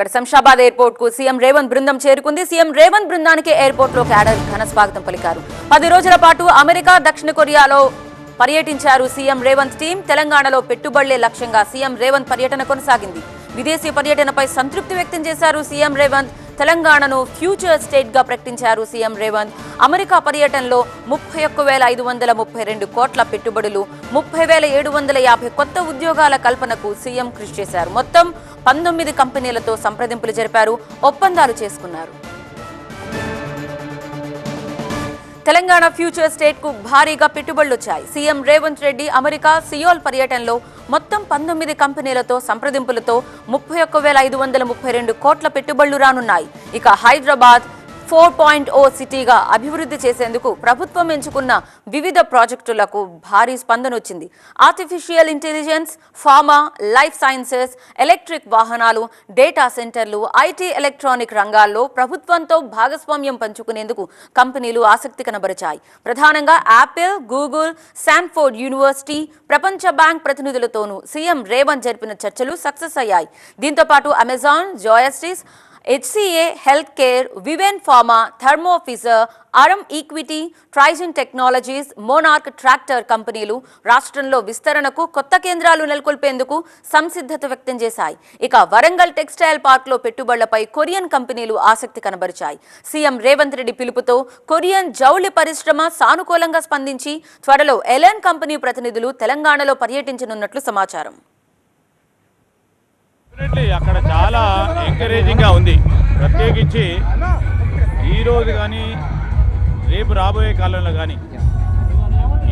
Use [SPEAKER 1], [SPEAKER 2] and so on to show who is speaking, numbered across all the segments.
[SPEAKER 1] ఇక్కడ శంషాబాద్ ఎయిర్పోర్ట్కు సీఎం రేవంత్ బృందం చేరుకుంది. సీఎం రేవంత్ బృందానికి ఎయిర్పోర్ట్లో క్యాడర్ ఘన స్వాగతం పలికారు. పది రోజుల పాటు అమెరికా దక్షిణ కొరియాలో పర్యటించారు సీఎం రేవంత్ టీం. తెలంగాణలో పెట్టుబడులే లక్ష్యంగా సీఎం రేవంత్ పర్యటన కొనసాగింది. విదేశీ పర్యటనపై సంతృప్తి వ్యక్తం చేశారు సీఎం రేవంత్. తెలంగాణను ఫ్యూచర్ స్టేట్గా ప్రకటించారు సీఎం రేవంత్. అమెరికా పర్యటనలో ముప్పై ఒక్క వేల ఐదు వందల ముప్పై రెండు కోట్ల పెట్టుబడులు ముప్పై వేల ఏడు వందల యాభై కొత్త ఉద్యోగాల కల్పనకు సీఎం కృషి చేశారు. మొత్తం పంతొమ్మిది కంపెనీలతో సంప్రదింపులు జరిపారు ఒప్పందాలు చేసుకున్నారు. తెలంగాణ ఫ్యూచర్ స్టేట్కు భారీగా పెట్టుబడులు వచ్చాయి. CM Revanth Reddy America Seoul పర్యటనలో మొత్తం పంతొమ్మిది కంపెనీలతో సంప్రదింపులతో ముప్పై ఒక్క వేల ఐదు వందల ముప్పై రెండు కోట్ల పెట్టుబడులు రానున్నాయి. ఇక హైదరాబాద్ ఫోర్ పాయింట్ ఓ సిటీగా అభివృద్ధి చేసేందుకు ప్రభుత్వం ఎంచుకున్న వివిధ ప్రాజెక్టులకు భారీ స్పందన వచ్చింది. Artificial intelligence pharma life sciences electric వాహనాలు డేటా సెంటర్లు ఐటీ ఎలక్ట్రానిక్ రంగాల్లో ప్రభుత్వంతో భాగస్వామ్యం పంచుకునేందుకు కంపెనీలు ఆసక్తి కనబరిచాయి. ప్రధానంగా యాపిల్ గూగుల్ శాన్ఫోర్డ్ యూనివర్సిటీ ప్రపంచ బ్యాంక్ ప్రతినిధులతోనూ సీఎం రేవంత్ జరిపిన చర్చలు సక్సెస్ అయ్యాయి. దీంతో పాటు Amazon Zoetis HCA health care Vivint pharma Thermo Fisher అరం equity Trigyn technologies Monarch tractor కంపెనీలు రాష్ట్రంలో విస్తరణకు కొత్త కేంద్రాలు నెలకొల్పేందుకు సంసిద్ధత వ్యక్తం చేశాయి. ఇక వరంగల్ టెక్స్టైల్ పార్క్లో పెట్టుబడులపై కొరియన్ కంపెనీలు ఆసక్తి కనబరిచాయి. సీఎం రేవంత్ రెడ్డి పిలుపుతో కొరియన్ జౌళి పరిశ్రమ సానుకూలంగా స్పందించి త్వరలో ఎలెన్ కంపెనీ ప్రతినిధులు తెలంగాణలో పర్యటించనున్నట్లు సమాచారం.
[SPEAKER 2] అక్కడ చాలా ఎంకరేజింగ్గా ఉంది. ప్రత్యేకించి ఈరోజు కానీ రేపు రాబోయే కాలంలో కానీ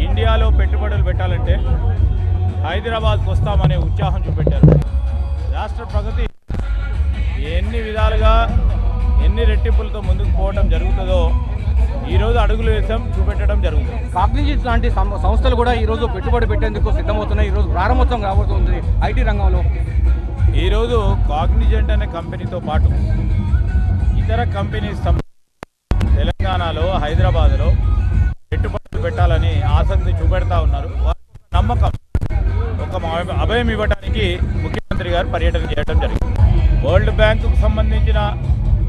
[SPEAKER 2] ఇండియాలో పెట్టుబడులు పెట్టాలంటే హైదరాబాద్కు వస్తామనే ఉత్సాహం చూపెట్టారు. రాష్ట్ర ప్రగతి ఎన్ని విధాలుగా ఎన్ని రెట్టింపులతో ముందుకు పోవడం జరుగుతుందో ఈరోజు అడుగులు వేసాం చూపెట్టడం జరుగుతుంది.
[SPEAKER 3] కాగ్నిజిట్ లాంటి సం- సంస్థలు కూడా ఈరోజు పెట్టుబడి పెట్టేందుకు సిద్ధమవుతున్నాయి. ఈరోజు ప్రారంభోత్సవం కాబోతుంది ఐటీ రంగంలో.
[SPEAKER 2] ఈరోజు కాగ్నిజెంట్ అనే కంపెనీతో పాటు ఇతర కంపెనీస్ తెలంగాణలో హైదరాబాద్లో పెట్టుబడులు పెట్టాలని ఆసక్తి చూపెడతా ఉన్నారు. నమ్మకం ఒక అభయం ఇవ్వడానికి ముఖ్యమంత్రి గారు పర్యటన చేయడం జరిగింది. వరల్డ్ బ్యాంకుకు సంబంధించిన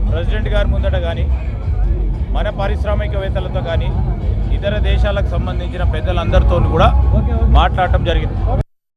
[SPEAKER 2] ప్రెసిడెంట్ గారి ముందట కానీ మన పారిశ్రామికవేత్తలతో కానీ ఇతర దేశాలకు సంబంధించిన పెద్దలందరితో కూడా మాట్లాడటం జరిగింది.